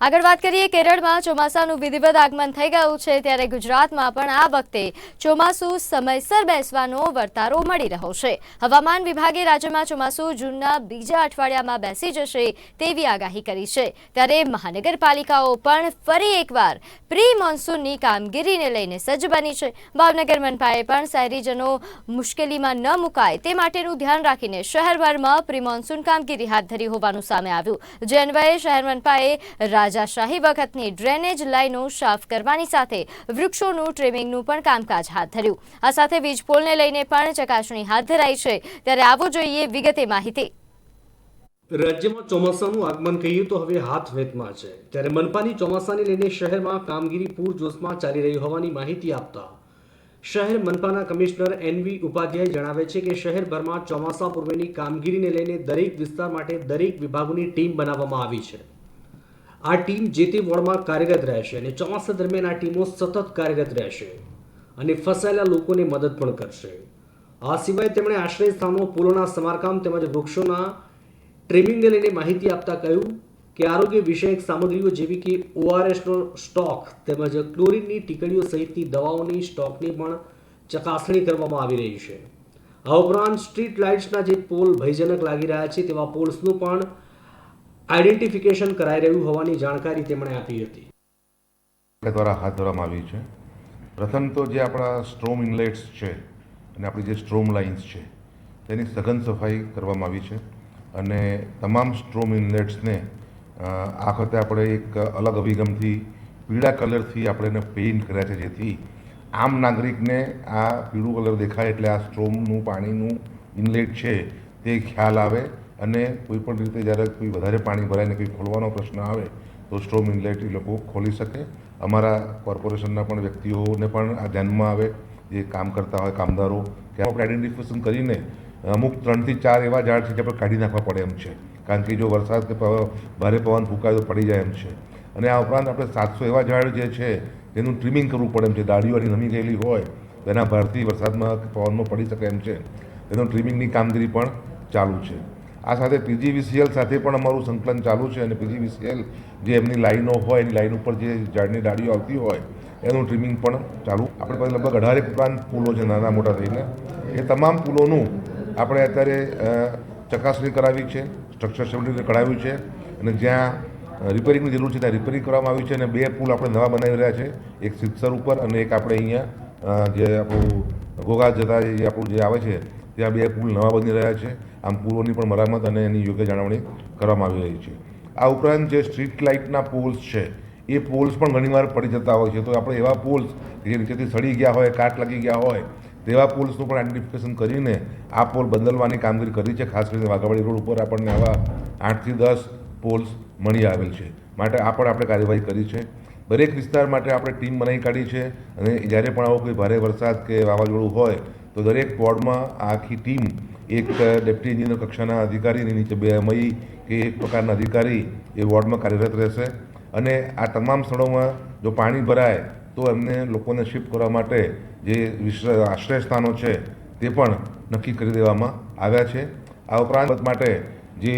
આગળ વાત કરીએ કેરળમાં ચોમાસાનું વિધિવત આગમન થઈ ગયું છે, ત્યારે ગુજરાતમાં પણ આ વખતે ચોમાસું સમયસર બેસવાનો વર્તારો મળી રહ્યો છે. હવામાન વિભાગે રાજ્યમાં ચોમાસું જૂનના બીજા અઠવાડિયામાં બેસી જશે તેવી આગાહી કરી છે. ત્યારે મહાનગરપાલિકાઓ પણ ફરી એકવાર પ્રી મોન્સૂનની કામગીરીને લઈને સજ્જ બની છે. ભાવનગર મનપાએ પણ શહેરીજનો મુશ્કેલીમાં ન મુકાય તે માટેનું ધ્યાન રાખીને શહેરભરમાં પ્રી મોન્સૂન કામગીરી હાથ ધરી હોવાનું સામે આવ્યું. જે અન્વયે શહેર મનપાએ રાજાશાહી વખતની ડ્રેનેજ લાઇનો સાફ કરવાની સાથે વૃક્ષોનું ટ્રીમિંગનું પણ કામકાજ હાથ ધર્યું. આ સાથે વીજપોલને લઈને પણ ચકાસણી હાથ ધરાઈ છે. ત્યારે આવો જોઈએ વિગતે માહિતી. રાજ્યમાં ચોમાસાનું આગમન કહીએ તો હવે હાથ વેતમાં છે. ત્યારે મનપાની ચોમાસાને લઈને શહેરમાં કામગીરી પૂરજોશમાં ચાલી રહી હોવાની માહિતી આપતા શહેર મનપાના કમિશનર એનવી ઉપાધ્યાય જણાવે છે કે શહેરભરમાં ચોમાસા પૂર્વેની કામગીરીને લઈને દરેક વિસ્તાર માટે દરેક વિભાગોની ટીમ બનાવવામાં આવી છે. આ ટીમ જે તે વોર્ડમાં કાર્યરત રહેશે અને ચોમાસા દરમિયાન આ ટીમો સતત કાર્યરત રહેશે અને ફસાયેલા લોકોને મદદ પણ કરશે. આ સિવાય તેમણે આશ્રય સ્થાનો, પુલોના સમારકામ તેમજ વૃક્ષોના ટ્રીમિંગને લઈને માહિતી આપતા કહ્યું કે આરોગ્ય વિષયક સામગ્રીઓ જેવી કે ઓઆરએસનો સ્ટોક તેમજ ક્લોરિનની ટીકડીઓ સહિતની દવાઓની સ્ટોકની પણ ચકાસણી કરવામાં આવી રહી છે. આ ઉપરાંત સ્ટ્રીટ લાઇટ્સના જે પોલ ભયજનક લાગી રહ્યા છે તેવા પોલ્સનું પણ આઈડેન્ટિફિકેશન કરાઈ રહ્યું હોવાની જાણકારી તેમણે આપી હતી. દ્વારા હાથ ધરવામાં આવી છે. પ્રથમ તો જે આપણા સ્ટ્રોમ ઇનલેટ્સ છે અને આપણી જે સ્ટ્રોમ લાઇન્સ છે, તેની સઘન સફાઈ કરવામાં આવી છે અને તમામ સ્ટ્રોમ ઇનલેટ્સને આ વખતે આપણે એક અલગ અભિગમથી, પીળા કલરથી આપણે એને પેઇન્ટ કર્યા છે, જેથી આમ નાગરિકને આ પીળું કલર દેખાય એટલે આ સ્ટ્રોમનું પાણીનું ઇનલેટ છે તે ખ્યાલ આવે અને કોઈપણ રીતે જ્યારે કોઈ વધારે પાણી ભરાઈને કંઈ ખોલવાનો પ્રશ્ન આવે, તો સ્ટ્રોમ ઇનલેટ એ લોકો ખોલી શકે. અમારા કોર્પોરેશનના પણ વ્યક્તિઓને પણ આ ધ્યાનમાં આવે, જે કામ કરતા હોય કામદારો, કે આપણે આઈડેન્ટિફિકેશન કરીને અમુક ત્રણથી ચાર એવા ઝાડ છે જે આપણે કાઢી નાખવા પડે એમ છે. કારણ કે જો વરસાદ કે ભારે પવન ફૂંકાય તો પડી જાય એમ છે. અને આ ઉપરાંત આપણે સાતસો એવા ઝાડ જે છે તેનું ટ્રીમિંગ કરવું પડે એમ છે. આની નમી ગયેલી હોય તેના એના ભારથી વરસાદમાં પવનમાં પડી શકે એમ છે. તેનું ટ્રીમિંગની કામગીરી પણ ચાલુ છે. આ સાથે પીજીવીસીએલ સાથે પણ અમારું સંકલન ચાલુ છે અને પીજીવીસીએલ જે એમની લાઈનો હોય, એની લાઈન ઉપર જે ઝાડની ડાળીઓ આવતી હોય, એનું ટ્રીમિંગ પણ ચાલુ. આપણે પાસે લગભગ અઢારેક ઉપરાંત પુલો છે નાના મોટા થઈને. એ તમામ પુલોનું આપણે અત્યારે ચકાસણી કરાવી છે સ્ટ્રક્ચર સેવન્ટી કઢાવ્યું છે અને જ્યાં રિપેરિંગની જરૂર છે ત્યાં રિપેરિંગ કરવામાં આવી છે અને બે પુલ આપણે નવા બનાવી રહ્યા છે. એક સિત્સર ઉપર અને એક આપણે અહીંયા જે આપણું ઘોઘા જતા જે આપણું જે આવે છે ત્યાં બે પુલ નવા બની રહ્યા છે. આમ પુલોની પણ મરામત અને એની યોગ્ય જાળવણી કરવામાં આવી રહી છે. આ ઉપરાંત જે સ્ટ્રીટ લાઇટના પોલ્સ છે, એ પોલ્સ પણ ઘણીવાર પડી જતા હોય છે. તો આપણે એવા પોલ્સ જે નીચેથી સડી ગયા હોય, કાટ લાગી ગયા હોય, તેવા પોલ્સનું પણ આઇડેન્ટિફિકેશન કરીને આ પોલ બદલવાની કામગીરી કરી છે. ખાસ કરીને વાઘાવાડી રોડ ઉપર આપણને આવા આઠથી દસ પોલ્સ મળી આવેલ છે. માટે આ પણ આપણે કાર્યવાહી કરી છે. દરેક વિસ્તાર માટે આપણે ટીમ બનાવી કાઢી છે અને જ્યારે પણ આવો કોઈ ભારે વરસાદ કે વાવાઝોડું હોય, તો દરેક વોર્ડમાં આખી ટીમ, એક ડેપ્ટી એન્જિનિયર કક્ષાના અધિકારીની નીચે બે મઈ કે એક પ્રકારના અધિકારી એ વોર્ડમાં કાર્યરત રહેશે. અને આ તમામ સ્થળોમાં જો પાણી ભરાય, તો એમને લોકોને શિફ્ટ કરવા માટે જે આશ્રય સ્થાનો છે, તે પણ નક્કી કરી દેવામાં આવ્યા છે. આ ઉપરાંત માટે જે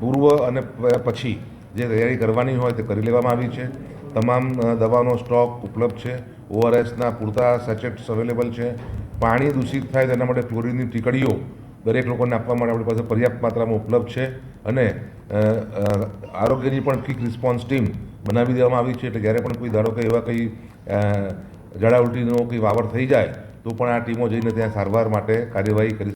પૂર્વ અને પછી જે તૈયારી કરવાની હોય તે કરી લેવામાં આવી છે. તમામ દવાનો સ્ટોક ઉપલબ્ધ છે. ઓઆરએસના પૂરતા સેચેટ્સ અવેલેબલ છે. પાણી દૂષિત થાય તેના માટે ક્લોરિનની ટીકડીઓ દરેક લોકોને આપવા માટે આપણી પાસે પર્યાપ્ત માત્રામાં ઉપલબ્ધ છે અને આરોગ્યની પણ ક્વિક રિસ્પોન્સ ટીમ બનાવી દેવામાં આવી છે. એટલે જ્યારે પણ કોઈ ધારો કે એવા કંઈ ઝાડા ઉલટીનો કંઈ વાવર થઈ જાય, તો પણ આ ટીમો જઈને ત્યાં સારવાર માટે કાર્યવાહી કરી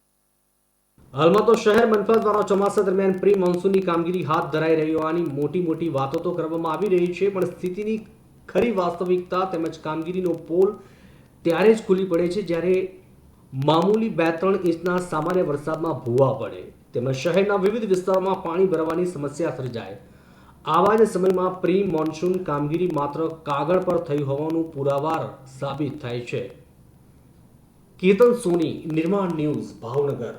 હાલમાં તો શહેર મનપા દ્વારા ચોમાસા દરમિયાન પ્રી મોન્સૂનની કામગીરી હાથ ધરાઈ રહી હોવાની મોટી મોટી વાતો તો કરવામાં આવી રહી છે, પણ સ્થિતિની ખરી વાસ્તવિકતા તેમજ કામગીરીનો પોલ ત્યારે જ ખુલ્લી પડે છે જ્યારે મામૂલી બે ત્રણ ઇંચના સામાન્ય વરસાદમાં ભૂવા પડે. તેમજ શહેરના વિવિધ વિસ્તારોમાં પાણી ભરવાની સમસ્યા સર્જાય. આવા જ સમયમાં પ્રી મોન્સૂન કામગીરી માત્ર કાગળ પર થઈ હોવાનું પુરાવાર સાબિત થાય છે. કેતન સોની, નિર્માણ ન્યૂઝ, ભાવનગર.